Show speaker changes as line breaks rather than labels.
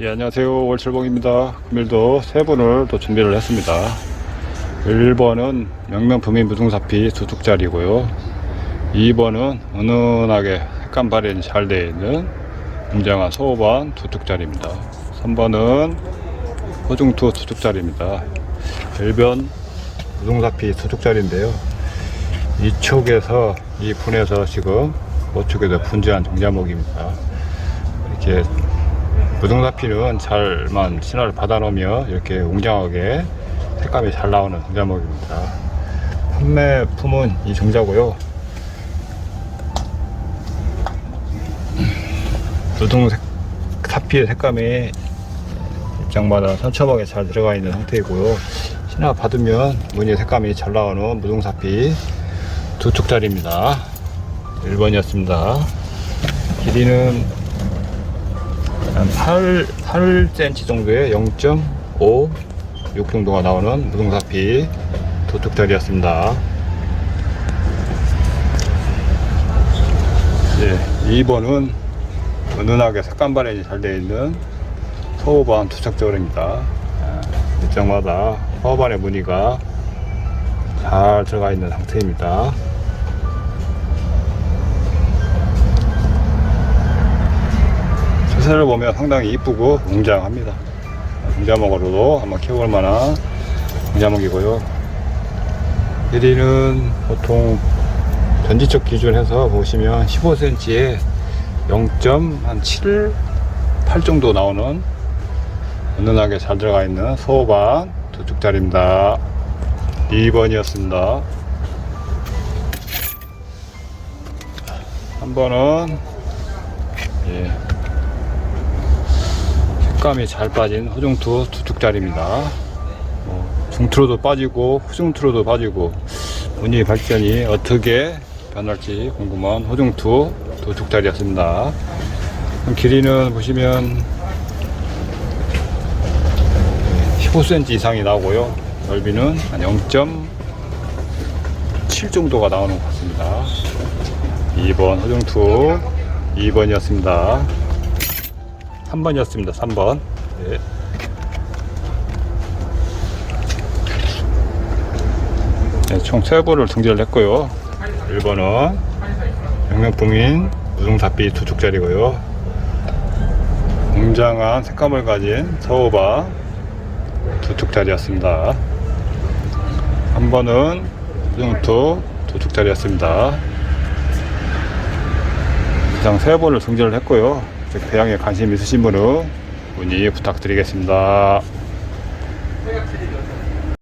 안녕하세요. 월철봉입니다. 금일도 세 분을 또 준비를 했습니다. 1번은 명명품인 무등사피 두 뚝짜리고요. 2번은 은은하게 색감 발현이 잘 되어 있는 웅장한 소반 두 뚝짜리입니다. 3번은 호중투 두 뚝짜리입니다. 1번 무등사피 두 뚝짜리인데요. 이쪽에서 이 분에서 지금 우측에도 분주한 정자목입니다. 이렇게 무등사피는 잘만 신화를 받아놓으면 이렇게 웅장하게 색감이 잘 나오는 정자목입니다. 판매품은 이 정자고요. 무등 색, 사피의 색감이 입장마다 천처하게 잘 들어가 있는 상태이고요. 신화 받으면 무늬 색감이 잘 나오는 무등사피 두 촉짜리입니다. 1번이었습니다. 길이는 한 8, 8cm 정도의 0.5, 6 정도가 나오는 무등사피 도축다리였습니다. 예, 2번은 은은하게 색감 발현이 잘 되어 있는 서호반 투척절입니다. 입장마다 서호반의 무늬가 잘 들어가 있는 상태입니다. 자세를 보면 상당히 이쁘고 웅장합니다. 웅자목으로도 한번 키워볼 만한 웅자목이고요. 길이는 보통 전지적 기준해서 보시면 15cm에 0.7, 8 정도 나오는 은은하게 잘 들어가 있는 소반 두 쪽짜리입니다. 2번이었습니다. 한 번은 예, 색감이 잘 빠진 호중투 두 축짜리입니다. 뭐, 중투로도 빠지고 후중투로도 빠지고 무늬 발전이 어떻게 변할지 궁금한 호중투 두 축짜리였습니다. 길이는 보시면 15cm 이상이 나오고요. 넓이는 한0.7 정도가 나오는 것 같습니다. 2번 호중투 2번이었습니다. 3번이었습니다. 3번. 예. 네, 총 3번을 등재를 했고요. 1번은 영명품인 우등사비 두 축짜리고요. 웅장한 색감을 가진 서호바 두 축짜리였습니다. 한 번은 우등투 두 축짜리였습니다. 이상 세 번을 등재를 했고요. 배양에 관심 있으신 분은 문의 부탁드리겠습니다.